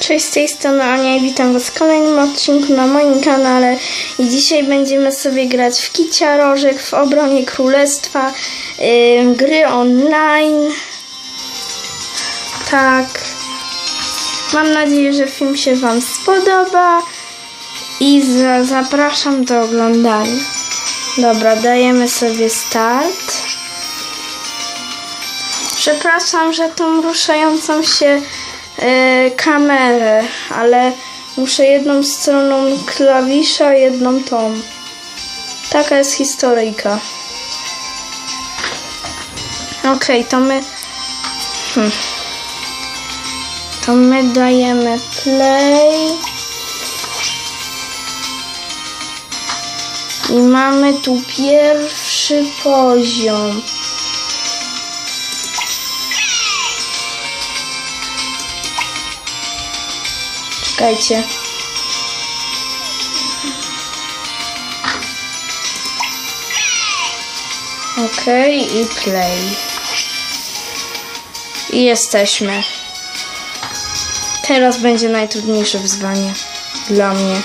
Cześć, z tej strony Ania i witam Was w kolejnym odcinku na moim kanale i dzisiaj będziemy sobie grać w Kicia Rożek w obronie królestwa, ym, gry online. Tak. Mam nadzieję, że film się Wam spodoba i za, zapraszam do oglądania. Dobra, dajemy sobie start. Przepraszam, że tą ruszającą się e, kamerę, ale muszę jedną stroną klawisza, jedną tą. Taka jest historyjka. Okej, to my. Hmm. To my dajemy play. I mamy tu pierwszy poziom. Czekajcie. Okej i play. I jesteśmy. Teraz będzie najtrudniejsze wyzwanie dla mnie.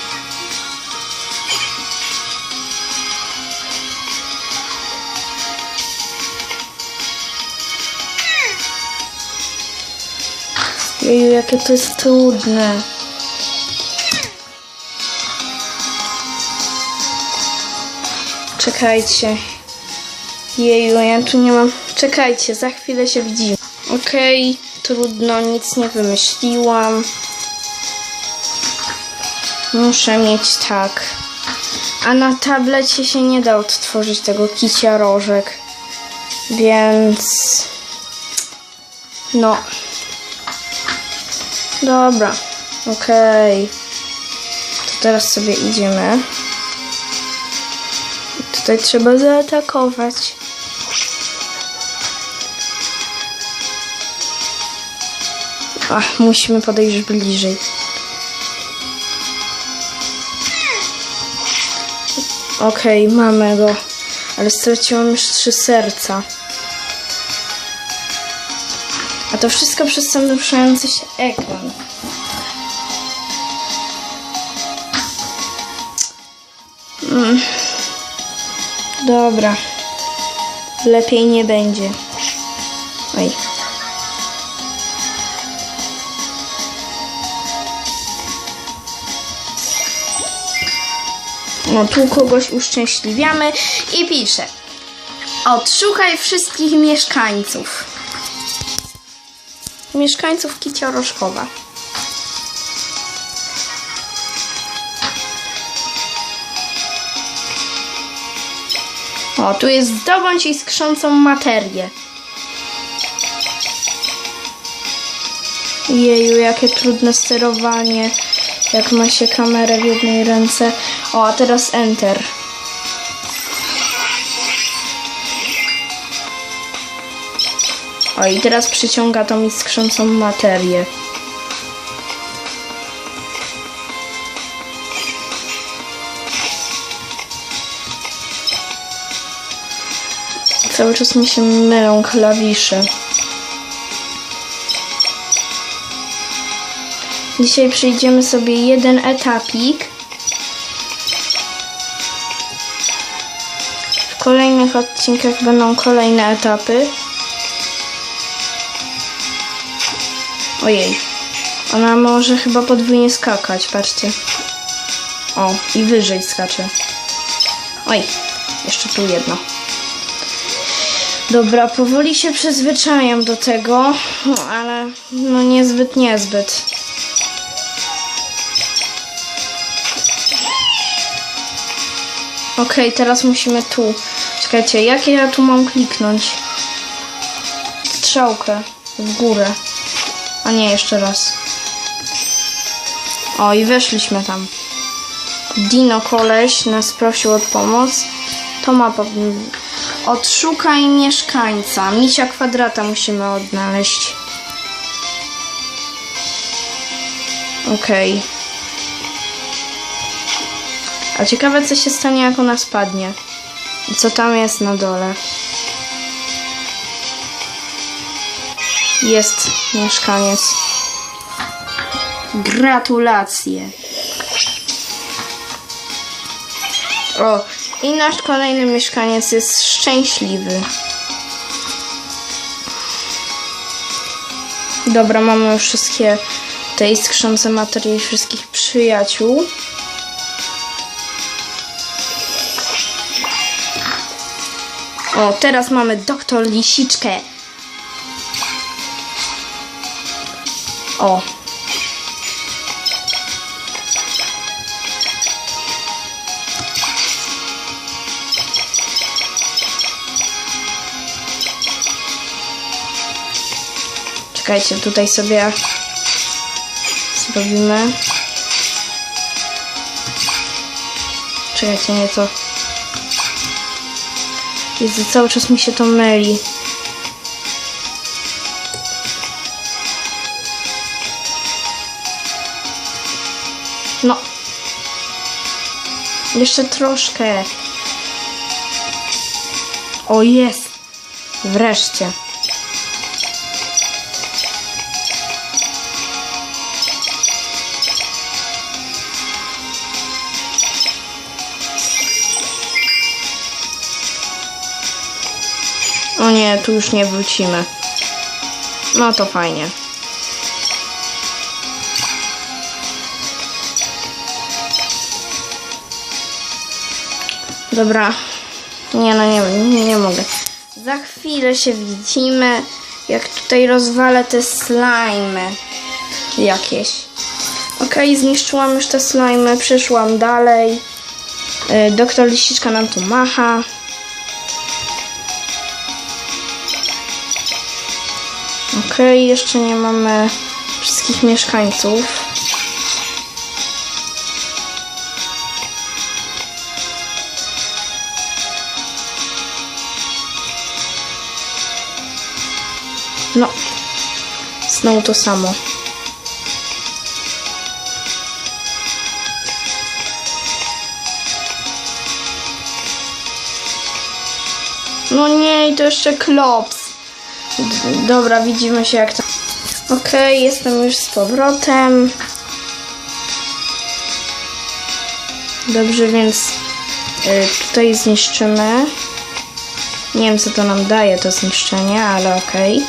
Jeju, jakie to jest trudne. Czekajcie. Jeju, ja tu nie mam. Czekajcie, za chwilę się widzimy. Okej, trudno, nic nie wymyśliłam. Muszę mieć tak. A na tablecie się nie da odtworzyć tego kicia rożek. Więc. No. Dobra. Okej. To teraz sobie idziemy. Tutaj trzeba zaatakować. Ach, musimy podejść bliżej. Okej, mamy go. Ale straciłam już trzy serca. A to wszystko przez ten ruszający się ekran. Dobra. Lepiej nie będzie. Oj. No tu kogoś uszczęśliwiamy i pisze. Odszukaj wszystkich mieszkańców. Mieszkańców Kiciorożkowa. O, tu jest zdobądź iskrzącą materię. Jeju, jakie trudne sterowanie. Jak ma się kamerę w jednej ręce. O, a teraz Enter. O, i teraz przyciąga tą iskrzącą materię. Cały czas mi się mylą klawisze. Dzisiaj przejdziemy sobie jeden etapik. W kolejnych odcinkach będą kolejne etapy. Ojej. Ona może chyba podwójnie skakać, patrzcie. O, i wyżej skacze. Oj, jeszcze tu jedno. Dobra, powoli się przyzwyczajam do tego, ale no niezbyt, niezbyt. Okej, teraz musimy tu. Czekajcie, jakie ja tu mam kliknąć? Strzałkę w górę. A nie, jeszcze raz. O, i weszliśmy tam. Dino koleś nas prosił o pomoc. To mapa. Odszukaj mieszkańca. Misia kwadrata musimy odnaleźć. Okej. A ciekawe, co się stanie, jak ona spadnie. I co tam jest na dole. Jest mieszkaniec. Gratulacje. O, i nasz kolejny mieszkaniec jest szczęśliwy. Dobra, mamy już wszystkie te iskrzące materie wszystkich przyjaciół. O, teraz mamy doktor Lisiczkę. O. Czekajcie, tutaj sobie zrobimy. Czekajcie, nie to. Jezu, cały czas mi się to myli. No. Jeszcze troszkę. O, jest. Wreszcie. Tu już nie wrócimy. No to fajnie. Dobra. Nie no, nie, nie, nie mogę. Za chwilę się widzimy, jak tutaj rozwalę te slimy jakieś. Okej, zniszczyłam już te slimy, przeszłam dalej. Y, Doktor Lisiczka nam tu macha. Okej, jeszcze nie mamy wszystkich mieszkańców. No, znowu to samo. No nie, i to jeszcze klops. Dobra, widzimy się jak to. Okej, jestem już z powrotem. Dobrze, więc y, tutaj zniszczymy. Nie wiem, co to nam daje, to zniszczenie, ale okej.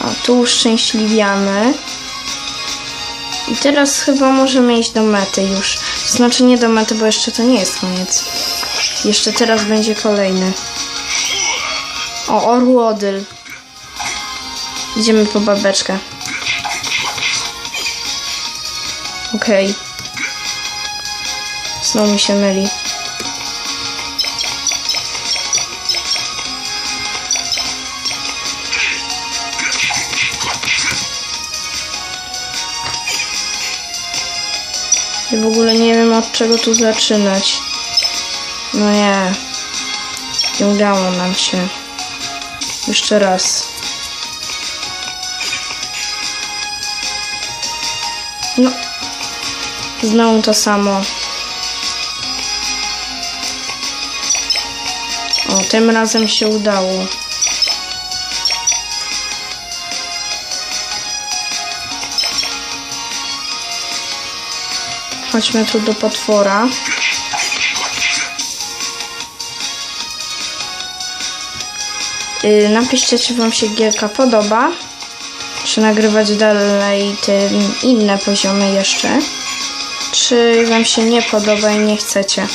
A tu uszczęśliwiamy. I teraz chyba możemy iść do mety już. To znaczy nie do mety, bo jeszcze to nie jest koniec. Jeszcze teraz będzie kolejny. O, orłodyl. Idziemy po babeczkę. Okej. Znowu mi się myli. W ogóle nie wiem od czego tu zaczynać. No nie. Nie udało nam się. Jeszcze raz. No. Znowu to samo. O, tym razem się udało. Chodźmy tu do potwora. Napiszcie, czy Wam się gierka podoba. Czy nagrywać dalej te inne poziomy jeszcze. Czy Wam się nie podoba i nie chcecie.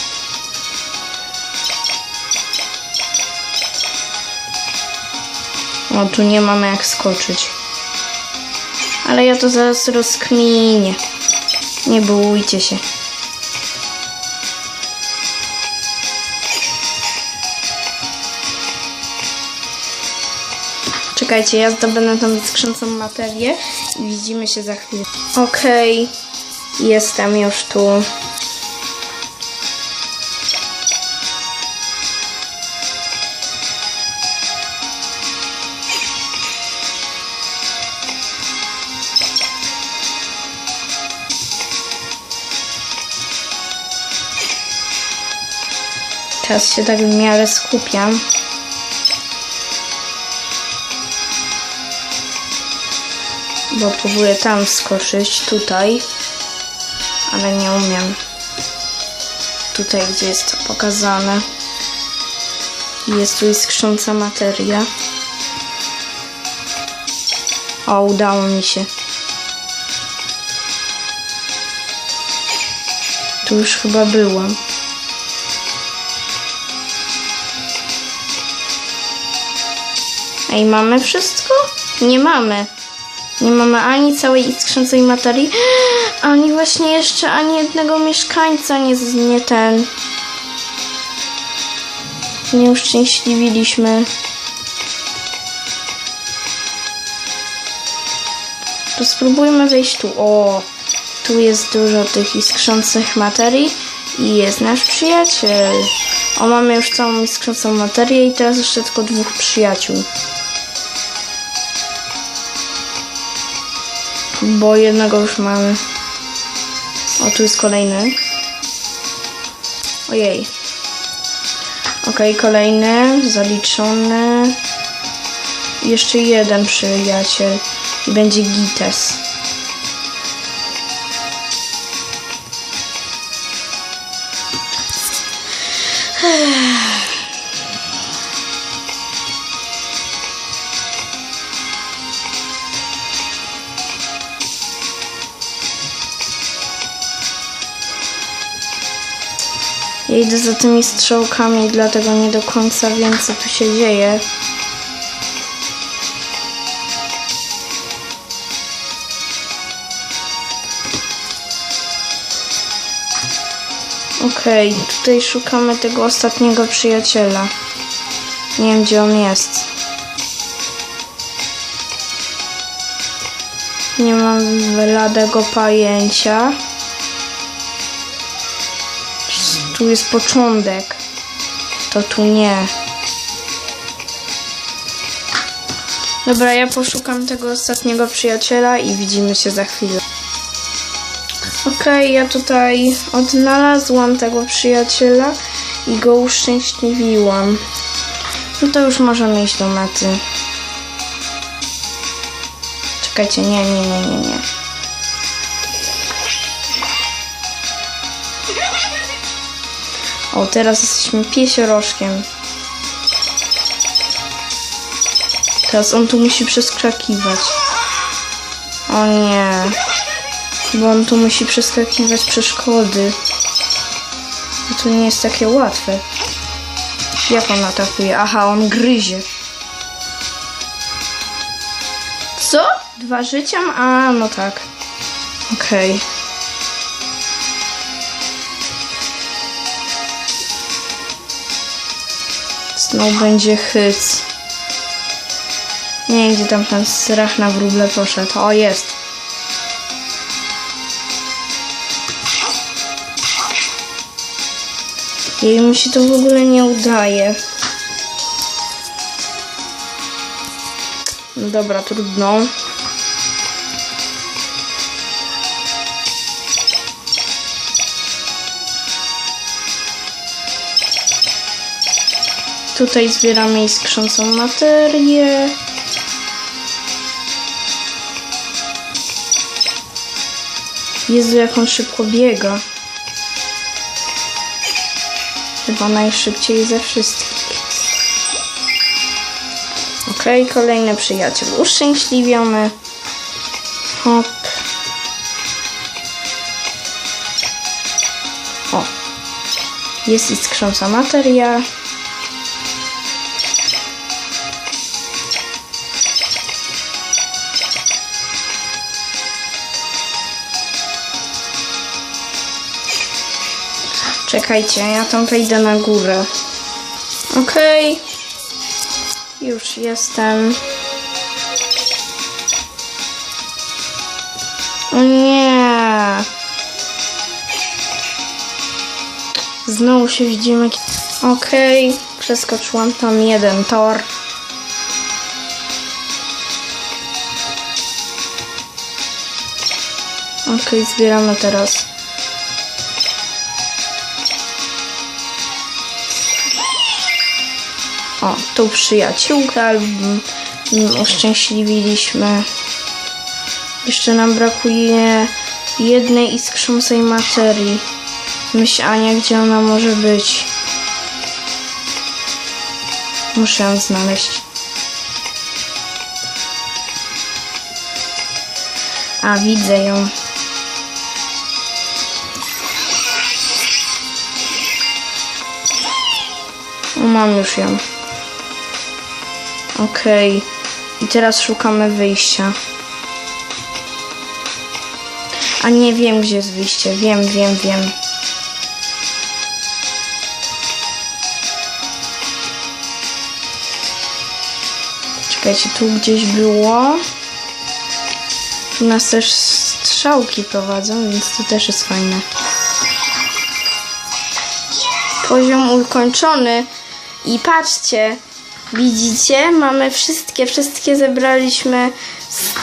O, tu nie mamy jak skoczyć. Ale ja to zaraz rozkminię. Nie bójcie się. Czekajcie, ja zdobędę tą skrzęcą materię i widzimy się za chwilę. Okej, jestem już tu. Teraz się tak w miarę skupiam. Bo próbuję tam skoczyć, tutaj. Ale nie umiem. Tutaj, gdzie jest to pokazane. Jest tu iskrząca materia. O, udało mi się. Tu już chyba byłam. Ej, mamy wszystko? Nie mamy. Nie mamy ani całej iskrzącej materii, ani właśnie jeszcze ani jednego mieszkańca nie, nie ten. Nie uszczęśliwiliśmy. To spróbujmy wejść tu. O, tu jest dużo tych iskrzących materii i jest nasz przyjaciel. O, mamy już całą iskrzącą materię i teraz jeszcze tylko dwóch przyjaciół. Bo jednego już mamy. O, tu jest kolejny. Ojej. Okej, kolejny, zaliczony. Jeszcze jeden przyjaciel. I będzie Gites. Ja idę za tymi strzałkami, dlatego nie do końca wiem, co tu się dzieje. Okej, tutaj szukamy tego ostatniego przyjaciela. Nie wiem, gdzie on jest. Nie mam bladego pojęcia. Tu jest początek. To tu nie. Dobra, ja poszukam tego ostatniego przyjaciela i widzimy się za chwilę. Okej, ja tutaj odnalazłam tego przyjaciela i go uszczęśliwiłam. No to już możemy iść do mety. Czekajcie, nie, nie, nie, nie, nie. O, teraz jesteśmy piesiorożkiem. Teraz on tu musi przeskakiwać. O nie. Bo on tu musi przeskakiwać przeszkody. I to nie jest takie łatwe. Jak on atakuje? Aha, on gryzie. Co? Dwa życia? A, no tak. Okej. Znowu będzie hyc. Nie gdzie tam ten strach na wróble poszedł. O, jest. Jej mi się to w ogóle nie udaje. No dobra, trudno. Tutaj zbieramy iskrzącą materię. Jezu, jak on szybko biega. Chyba najszybciej ze wszystkich. Okej, kolejny przyjaciel uszczęśliwiony. Hop. O. Jest iskrząca materia. Czekajcie, ja tam wejdę na górę. Okej. Już jestem. O nie. Znowu się widzimy. Okej, przeskoczyłam tam jeden tor. Okej, zbieramy teraz. O, tu przyjaciółkę mm, mm, uszczęśliwiliśmy. Jeszcze nam brakuje jednej iskrzącej materii. Myśl Ania, gdzie ona może być. Muszę ją znaleźć. A, widzę ją. Mam już ją. Okej. I teraz szukamy wyjścia. A nie wiem, gdzie jest wyjście. Wiem, wiem, wiem. Czekajcie, tu gdzieś było. Tu nas też strzałki prowadzą, więc to też jest fajne. Poziom ukończony. I patrzcie, widzicie, mamy wszystkie, wszystkie zebraliśmy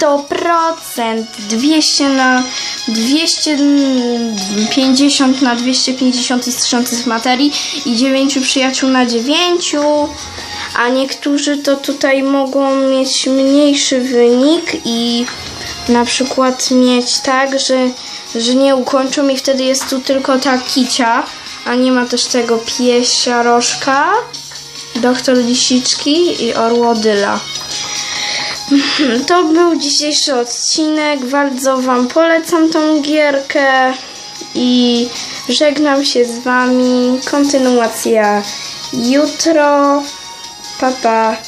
100%, 200 na 250 na 250 istrzących materii i 9 przyjaciół na 9, a niektórzy to tutaj mogą mieć mniejszy wynik i na przykład mieć tak, że, że nie ukończą i wtedy jest tu tylko ta kicia, a nie ma też tego piesia rożka, doktor lisiczki i orłodyla. To był dzisiejszy odcinek. Bardzo Wam polecam tą gierkę i żegnam się z Wami. Kontynuacja jutro. Pa, pa.